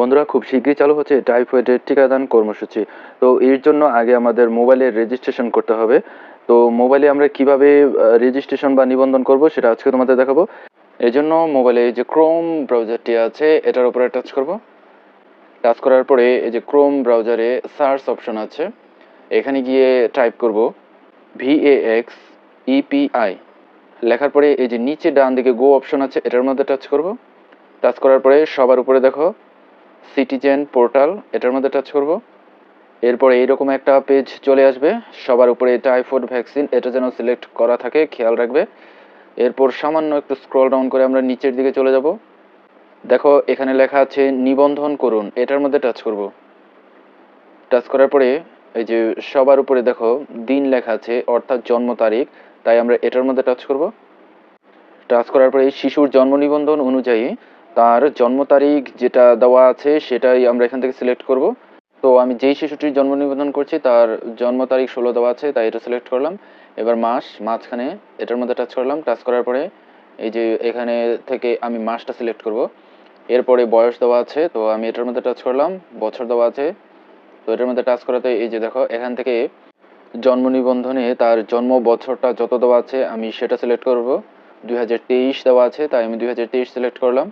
বন্ধুরা, খুব শীঘ্রই চালু হচ্ছে টাইফয়েডের টিকাদান কর্মসূচি। তো এর জন্য আগে আমাদের মোবাইলে রেজিস্ট্রেশন করতে হবে। তো মোবাইলে আমরা কীভাবে রেজিস্ট্রেশন বা নিবন্ধন করব সেটা আজকে তোমাদের দেখাবো। এই জন্য মোবাইলে যে ক্রোম ব্রাউজারটি আছে, এটার উপরে টাচ করব। টাচ করার পরে এই যে ক্রোম ব্রাউজারে সার্চ অপশন আছে। এখানে গিয়ে টাইপ করব ভিএএক্স ইপিআই E লেখার পরে এই যে নিচে ডান দিকে গো অপশন আছে, এটার মধ্যে টাচ করব। টাচ করার পরে সবার উপরে দেখো সিটিজেন পোর্টাল এটার মধ্যে টাচ করব। এরপরে এইরকম একটা পেজ চলে আসবে, সবার উপরে টাইফয়েড ভ্যাকসিন এটা যেন সিলেক্ট করা থাকে, খেয়াল রাখবে। এরপর সামান্য একটু স্ক্রল ডাউন করে আমরা নিচের দিকে চলে যাব। দেখো, এখানে লেখা আছে, নিবন্ধন করুন, এটার মধ্যে টাচ করব। টাচ করার পরে, এই যে সবার উপরে দেখো, দিন লেখা আছে, অর্থাৎ জন্ম তারিখ, তাই আমরা এটার মধ্যে টাচ করব। টাচ করার পরে শিশুর জন্ম নিবন্ধন অনুযায়ী তার জন্ম তারিখ যেটা দেওয়া আছে সেটাই আমরা এখান থেকে সিলেক্ট করব। তো আমি যেই শিশুটির জন্ম নিবন্ধন করছি, তার জন্ম তারিখ ষোলো দেওয়া আছে, তাই এটা সিলেক্ট করলাম। এবার মাস, মাঝখানে এটার মধ্যে টাচ করলাম। টাচ করার পরে এই যে এখানে থেকে আমি মাসটা সিলেক্ট করব। এরপরে বয়স দেওয়া আছে, তো আমি এটার মধ্যে টাচ করলাম। বছর দেওয়া আছে, তো এটার মধ্যে টাচ করাতে এই যে দেখো, এখান থেকে জন্ম নিবন্ধনে তার জন্ম বছরটা যত দেওয়া আছে আমি সেটা সিলেক্ট করব। দুই হাজার তেইশ দেওয়া আছে, তাই আমি দুই হাজার তেইশ সিলেক্ট করলাম।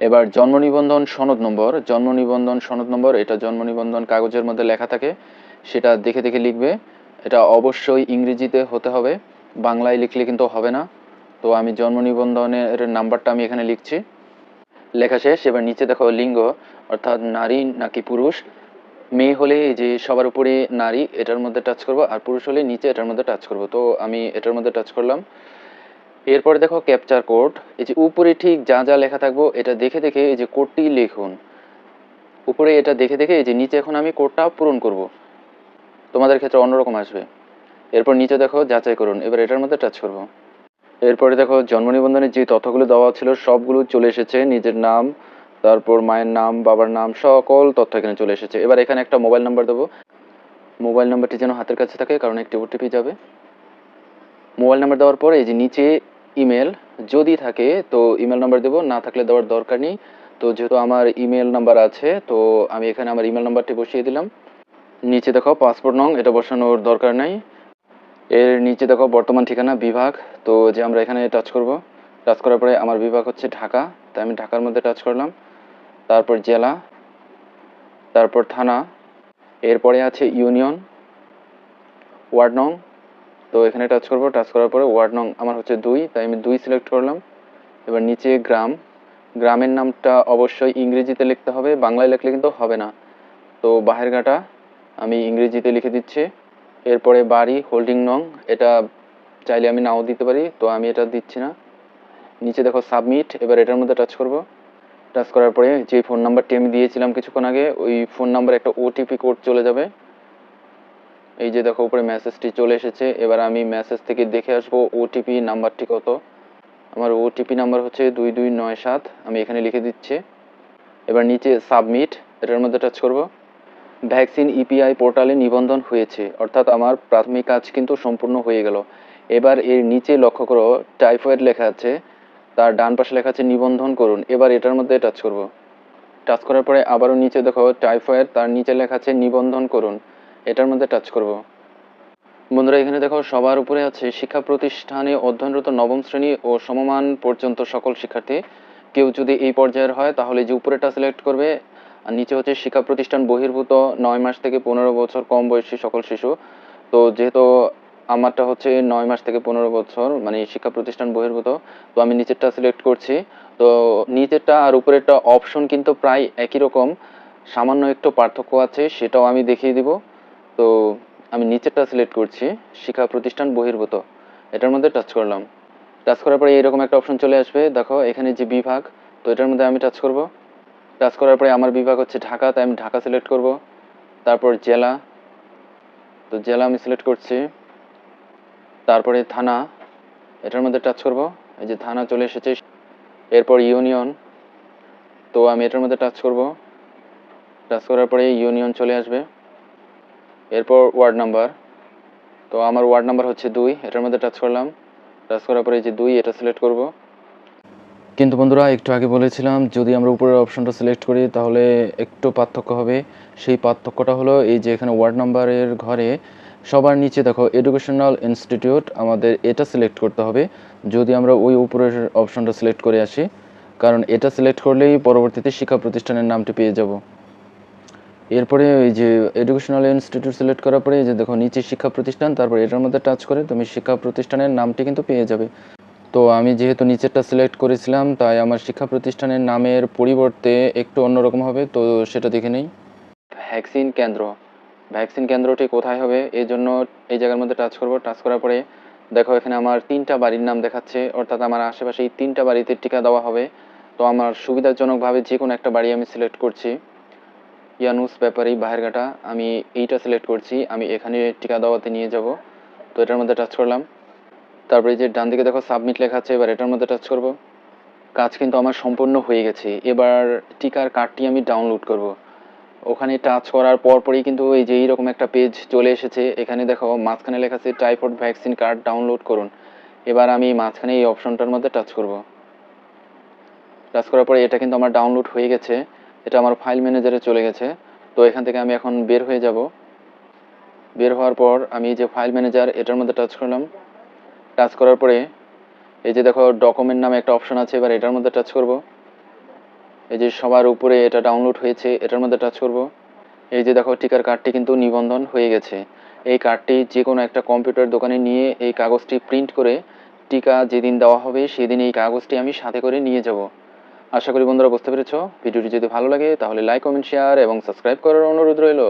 এবার জন্ম নিবন্ধন সনদ নম্বর, জন্ম নিবন্ধন সনদ নম্বর, এটা জন্ম নিবন্ধন কাগজের মধ্যে লেখা থাকে, সেটা দেখে দেখে লিখবে। এটা অবশ্যই ইংরেজিতে হতে হবে, বাংলায় লিখলে কিন্তু হবে না। তো আমি জন্ম নিবন্ধনের নাম্বারটা আমি এখানে লিখছি। লেখা শেষ, এবার নিচে দেখো লিঙ্গ, অর্থাৎ নারী নাকি পুরুষ। মেয়ে হলে যে সবার উপরে নারী, এটার মধ্যে টাচ করব, আর পুরুষ হলে নিচে এটার মধ্যে টাচ করব। তো আমি এটার মধ্যে টাচ করলাম। এরপরে দেখো ক্যাপচার কোড এই যে উপরে ঠিক যা যা লেখা থাকব, এটা দেখে দেখে এই যে কোডটি লিখুন। উপরে এটা দেখে দেখে এই যে নিচে এখন আমি কোডটা পূরণ করব। তোমাদের ক্ষেত্রে অন্যরকম আসবে। এরপর নিচে দেখো যাচাই করুন, এবার এটার মধ্যে টাচ করব। এরপরে দেখো জন্ম নিবন্ধনের যে তথ্যগুলো দেওয়া ছিল, সবগুলো চলে এসেছে, নিজের নাম, তারপর মায়ের নাম, বাবার নাম, সকল তথ্য এখানে চলে এসেছে। এবার এখানে একটা মোবাইল নাম্বার দেবো। মোবাইল নাম্বারটি যেন হাতের কাছে থাকে, কারণ একটি ওটিপি যাবে। মোবাইল নাম্বার দেওয়ার পরে এই যে নিচে ইমেল যদি থাকে, তো ইমেল নাম্বার দেবো, না থাকলে দেওয়ার দরকার নেই। তো যেহেতু আমার ইমেল নাম্বার আছে, তো আমি এখানে আমার ইমেল নাম্বারটি বসিয়ে দিলাম। নিচে দেখো পাসপোর্ট নং, এটা বসানোর দরকার নাই। এর নিচে দেখো বর্তমান ঠিকানা বিভাগ, তো যে আমরা এখানে টাচ করব টাচ করার পরে আমার বিভাগ হচ্ছে ঢাকা, তাই আমি ঢাকার মধ্যে টাচ করলাম। তারপর জেলা, তারপর থানা, এরপরে আছে ইউনিয়ন, ওয়ার্ড নং তো এখানে টাচ করব টাচ করার পরে ওয়ার্ড নং আমার হচ্ছে দুই, তাই আমি দুই সিলেক্ট করলাম। এবার নিচে গ্রাম গ্রামের নামটা অবশ্যই ইংরেজিতে লিখতে হবে, বাংলায় লিখলে কিন্তু হবে না। তো বাহেরঘাটা আমি ইংরেজিতে লিখে দিচ্ছি। এরপরে বাড়ি হোল্ডিং নং এটা চাইলে আমি নাও দিতে পারি, তো আমি এটা দিচ্ছি না। নিচে দেখো সাবমিট এবার এটার মধ্যে টাচ করব। টাচ করার পরে যে ফোন নাম্বারটি আমি দিয়েছিলাম কিছুক্ষণ আগে, ওই ফোন নাম্বারে একটা ওটিপি কোড চলে যাবে। এই যে দেখো, উপরে মেসেজটি চলে এসেছে। এবার আমি মেসেজ থেকে দেখে আসব ওটিপি নাম্বারটি কত। আমার ওটিপি নাম্বার হচ্ছে দুই দুই নয় সাত। আমি এখানে লিখে দিচ্ছি। এবার নিচে সাবমিট এটার মধ্যে টাচ করব। ভ্যাকসিন ইপিআই পোর্টালে নিবন্ধন হয়েছে। অর্থাৎ আমার প্রাথমিক কাজ কিন্তু সম্পূর্ণ হয়ে গেল। এবার এর নিচে লক্ষ্য করো টাইফয়েড লেখা আছে। তার ডান পাশে লেখা আছে নিবন্ধন করুন। এবার এটার মধ্যে টাচ করব। টাচ করার পরে আবারও নিচে দেখো টাইফয়েড তার নিচে লেখা আছে নিবন্ধন করুন। এটার মধ্যে টাচ করব। বন্ধুরা, এখানে দেখো, সবার উপরে আছে শিক্ষা প্রতিষ্ঠানে অধ্যয়নরত নবম শ্রেণি ও সমমান পর্যন্ত সকল শিক্ষার্থী। কেউ যদি এই পর্যায়ের হয়, তাহলে যে উপরেটা সিলেক্ট করবে, আর নিচে হচ্ছে শিক্ষা প্রতিষ্ঠান বহির্ভূত নয় মাস থেকে পনেরো বছর কম বয়সী সকল শিশু। তো যেহেতু আমারটা হচ্ছে নয় মাস থেকে পনেরো বছর মানে শিক্ষা প্রতিষ্ঠান বহির্ভূত, তো আমি নিচেরটা সিলেক্ট করছি। তো নিচেরটা আর উপরেরটা অপশন কিন্তু প্রায় একই রকম। সামান্য একটু পার্থক্য আছে, সেটাও আমি দেখিয়ে দিব। তো আমি নিচেরটা সিলেক্ট করছি, শিক্ষা প্রতিষ্ঠান বহির্ভূত। এটার মধ্যে টাচ করলাম। টাচ করার পরে এরকম একটা অপশন চলে আসবে, দেখো এখানে যে বিভাগ, তো এটার মধ্যে আমি টাচ করব। টাচ করার পরে আমার বিভাগ হচ্ছে ঢাকা, তাই আমি ঢাকা সিলেক্ট করব। তারপর জেলা, তো জেলা আমি সিলেক্ট করছি। তারপরে থানা, এটার মধ্যে টাচ করব। এই যে থানা চলে এসেছে, এরপর ইউনিয়ন তো আমি এটার মধ্যে টাচ করব। টাচ করার পরে ইউনিয়ন চলে আসবে। এরপর ওয়ার্ড নাম্বার। তো আমার ওয়ার্ড নাম্বার হচ্ছে দুই, এটার মধ্যে টাচ করলাম। টাচ করার পরে যে দুই, এটা সিলেক্ট করব। কিন্তু বন্ধুরা, একটু আগে বলেছিলাম, যদি আমরা উপরের অপশনটা সিলেক্ট করি, তাহলে একটু পার্থক্য হবে। সেই পার্থক্যটা হলো এই যে এখানে ওয়ার্ড নাম্বারের ঘরে সবার নিচে দেখো এডুকেশনাল ইনস্টিটিউট আমাদের এটা সিলেক্ট করতে হবে। যদি আমরা ওই উপরের অপশনটা সিলেক্ট করে আসি, কারণ এটা সিলেক্ট করলেই পরবর্তীতে শিক্ষা প্রতিষ্ঠানের নামটি পেয়ে যাব। এরপরে ওই যে এডুকেশনাল ইনস্টিটিউট সিলেক্ট করার পরে এই যে দেখো নিচে শিক্ষা প্রতিষ্ঠান, তারপর এটার মধ্যে টাচ করে তুমি শিক্ষা প্রতিষ্ঠানের নামটি কিন্তু পেয়ে যাবে। তো আমি যেহেতু নিচেরটা সিলেক্ট করেছিলাম, তাই আমার শিক্ষা প্রতিষ্ঠানের নামের পরিবর্তে একটু অন্যরকম হবে, তো সেটা দেখে নেই। ভ্যাকসিন কেন্দ্র। ভ্যাকসিন কেন্দ্রটি কোথায় হবে? এই জন্য এই জায়গার মধ্যে টাচ করব। টাচ করার পরে দেখো এখানে আমার তিনটা বাড়ির নাম দেখাচ্ছে, অর্থাৎ আমার আশেপাশে এই তিনটা বাড়িতে টিকা দেওয়া হবে। তো আমার সুবিধাজনকভাবে যে কোনো একটা বাড়ি আমি সিলেক্ট করছি। ইয়ানুস ব্যাপারী বাহেরঘাটা, আমি এইটা সিলেক্ট করছি, আমি এখানে টিকা দেওয়াতে নিয়ে যাব। তো এটার মধ্যে টাচ করলাম। তারপরে যে ডান দিকে দেখো সাবমিট লেখা আছে, এবার এটার মধ্যে টাচ করব। কাজ কিন্তু আমার সম্পূর্ণ হয়ে গেছে। এবার টিকার কার্ডটি আমি ডাউনলোড করব। ওখানে টাচ করার পরপরই কিন্তু এই যে এইরকম একটা পেজ চলে এসেছে। এখানে দেখো মাঝখানে লেখা আছে টাইফয়েড ভ্যাকসিন কার্ড ডাউনলোড করুন। এবার আমি মাঝখানে এই অপশনটার মধ্যে টাচ করব। টাচ করার পরে এটা কিন্তু আমার ডাউনলোড হয়ে গেছে। এটা আমার ফাইল ম্যানেজারে চলে গেছে। তো এখান থেকে আমি এখন বের হয়ে যাব। বের হওয়ার পর আমি যে ফাইল ম্যানেজার এটার মধ্যে টাচ করলাম। টাচ করার পরে এই যে দেখো ডকুমেন্ট নামে একটা অপশন আছে, এবার এটার মধ্যে টাচ করব। এই যে সবার উপরে এটা ডাউনলোড হয়েছে, এটার মধ্যে টাচ করব। এই যে দেখো টিকার কার্ডটি কিন্তু নিবন্ধন হয়ে গেছে। এই কার্ডটি যে কোনো একটা কম্পিউটার দোকানে নিয়ে এই কাগজটি প্রিন্ট করে টিকা যেদিন দেওয়া হবে, সেদিন এই কাগজটি আমি সাথে করে নিয়ে যাব। আশা করি বন্ধুরা বুঝতে পেরেছ। ভিডিওটি যদি ভালো লাগে তাহলে লাইক কমেন্ট শেয়ার এবং সাবস্ক্রাইব করার অনুরোধ রইল।